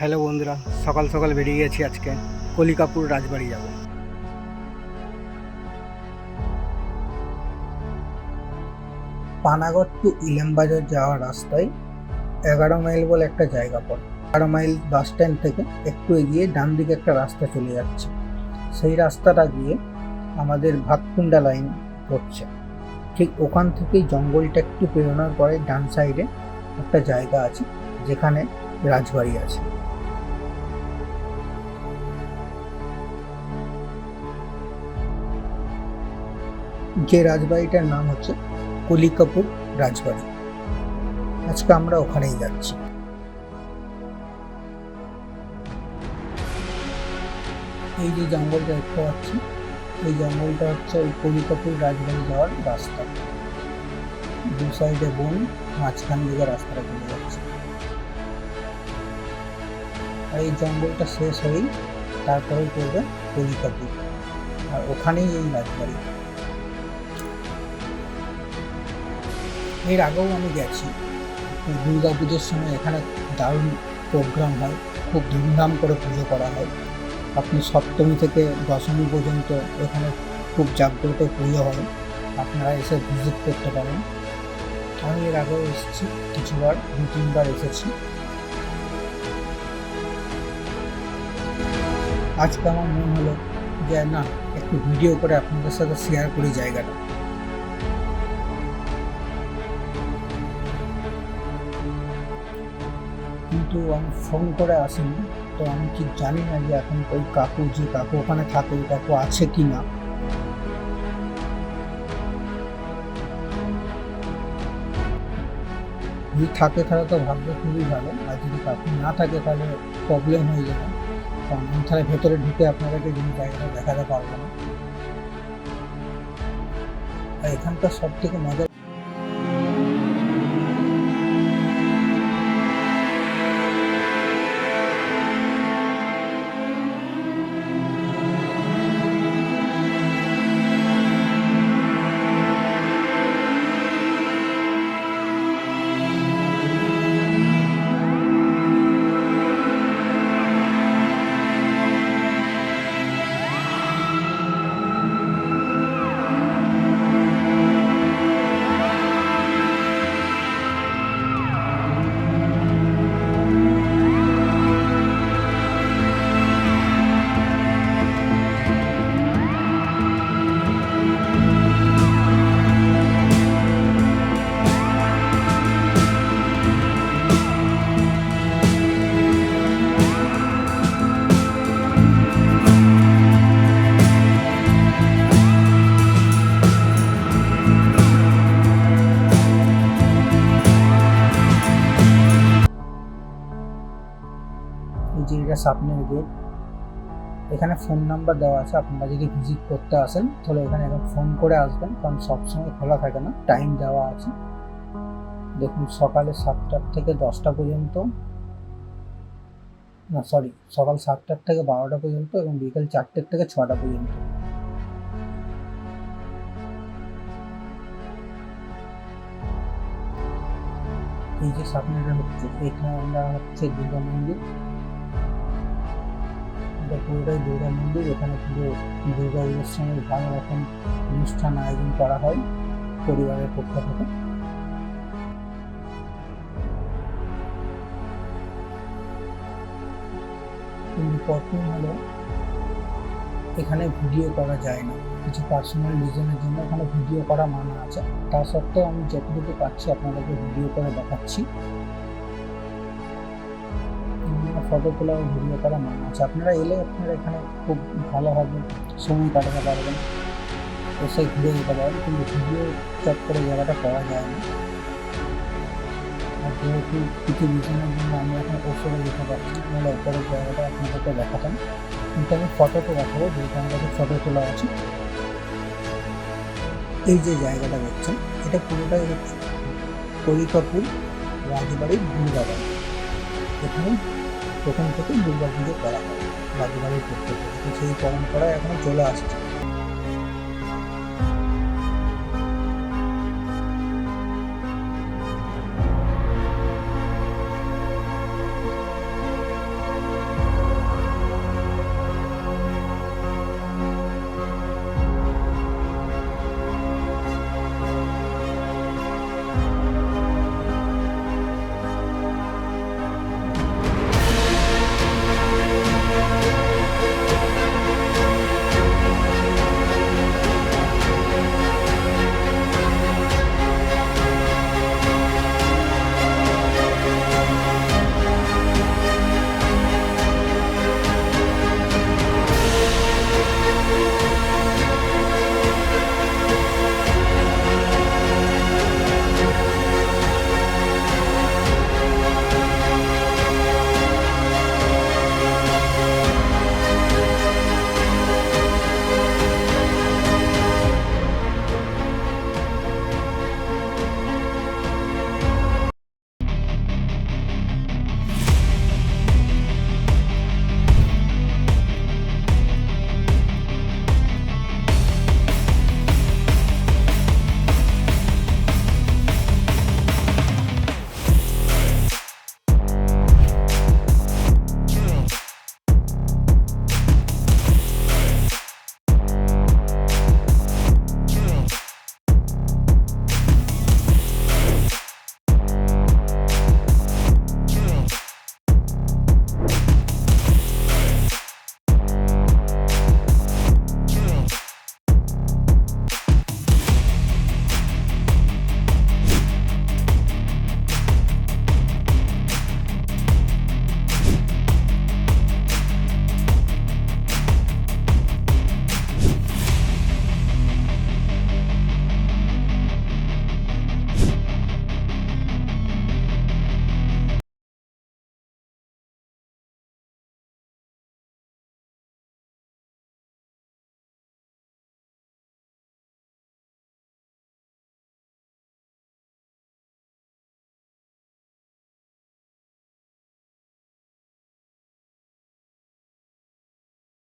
Hello বন্ধুরা, সকাল সকাল বেরিয়ে গেছি আজকে। কলিকাপুর রাজবাড়ি যাব। পানাগড় টু ইলামবাজার যাওয়ার রাস্তায় এগারো মাইল বলে একটা জায়গা পড়ে। এগারো মাইল বাস স্ট্যান্ড থেকে একটু এগিয়ে ডান দিকে একটা রাস্তা চলে যাচ্ছে। সেই রাস্তাটা গিয়ে আমাদের ভাতকুন্ডা লাইন পড়ছে ঠিক ওখান থেকেই জঙ্গলটা একটু পেরোনোর পরে ডান সাইডে একটা জায়গা আছে, যেখানে রাজবাড়ি আছে। যে রাজবাড়িটার নাম হচ্ছে কলিকাপুর রাজবাড়ি। আজকে আমরা ওখানেই যাচ্ছি। এই যে জঙ্গলটা দেখতে পাচ্ছি, এই জঙ্গলটা হচ্ছে ওই কলিকাপুর রাজবাড়ি যাওয়ার রাস্তা। দু সাইডে বন, মাঝখান দিকে রাস্তাটা চলে যাচ্ছে। আর এই জঙ্গলটা শেষ হয়েই তারপরেই পড়বে কলিকাপুর। আর ওখানেই এই রাজবাড়ি। এর আগেও আমি গেছি। দুর্গা পুজোর সময় এখানে দারুণ প্রোগ্রাম হয়, খুব ধুমধাম করে পুজো করা হয়। আপনি সপ্তমী থেকে দশমী পর্যন্ত এখানে খুব জাগ্রত পুজো হয়, আপনারা এসে ভিজিট করতে পারেন। আমি এর আগেও এসেছি, কিছুবার, দু, তিনবার এসেছি। আজকে আমার মনে হলো যে না, একটু ভিডিও করে আপনাদের সাথে শেয়ার করি জায়গাটা। কিন্তু আমি ফোন করে আসিনি। তো আমি ঠিক জানি না যে এখন ওই কাকু যে কাকু ওখানে থাকে ওই কাকু আছে কি না। যদি থাকে তাহলে তো ভাগ্য খুবই ভালো, আর যদি কাকু না থাকে তাহলে প্রবলেম হয়ে যাবে। কারণ আমি তাহলে ভেতরে ঢুকে আপনাদেরকে যদি জায়গাটা দেখাতে পারব না। এখানকার সব থেকে মজা সামনের গেট এখানে ফোন নাম্বার দেওয়া আছে, আপনারা যদি ভিজিট করতে আসেন, তাহলে এখানে এখন ফোন করে আসবেন, কারণ সবসময় খোলা থাকে না টাইম দেওয়া আছে। দেখুন, সকালে সাতটার থেকে দশটা পর্যন্ত, না সরি সকাল সাতটার থেকে বারোটা পর্যন্ত এবং বিকেল চারটের থেকে ছটা পর্যন্ত। এই যে সামনেটা হচ্ছে এখানে আমরা হচ্ছে দুর্গা মন্দির। এটা পুরোটাই দুর্গা মন্দির, এখানে পুরো দুর্গা সময় ভালো রকম অনুষ্ঠান আয়োজন করা হয় পরিবারের পক্ষ থেকে। প্রথম হলো, এখানে ভিডিও করা যায় না। কিছু পার্সোনাল রিজনের জন্য এখানে ভিডিও করা মানা আছে। তা সত্ত্বেও আমি যতটুকু পাচ্ছি আপনাদেরকে ভিডিও করে দেখাচ্ছি। ফটো তোলা ও ভিডিও করা মানা আছে আপনারা এলে আপনারা এখানে খুব ভালোভাবে সময় কাটাতে পারবেন। এসে ঘুরে যেতে পারবেন কিন্তু ভিডিও চট করে জায়গাটা পাওয়া যায় না। আর যেহেতু কিছু রিজনের জন্য আমি এখন ওপরে যেতে পারছি নাহলে ওপরের জায়গাটা আপনাদেরকে দেখাতাম। কিন্তু আমি ফটোতে দেখাবো, যেহেতু আমার কাছে ফটো তোলা আছে। এই যে জায়গাটা দেখছেন, এটা পুরোটাই হচ্ছে কলিকাপুর রাজবাড়ির দুর্গাবাড়ি এখানে প্রথম থেকে দুর্গা পুজো করা হয়। রাজবাড়ির পক্ষ তো সেই পরম্পরা এখনও চলে আসছে।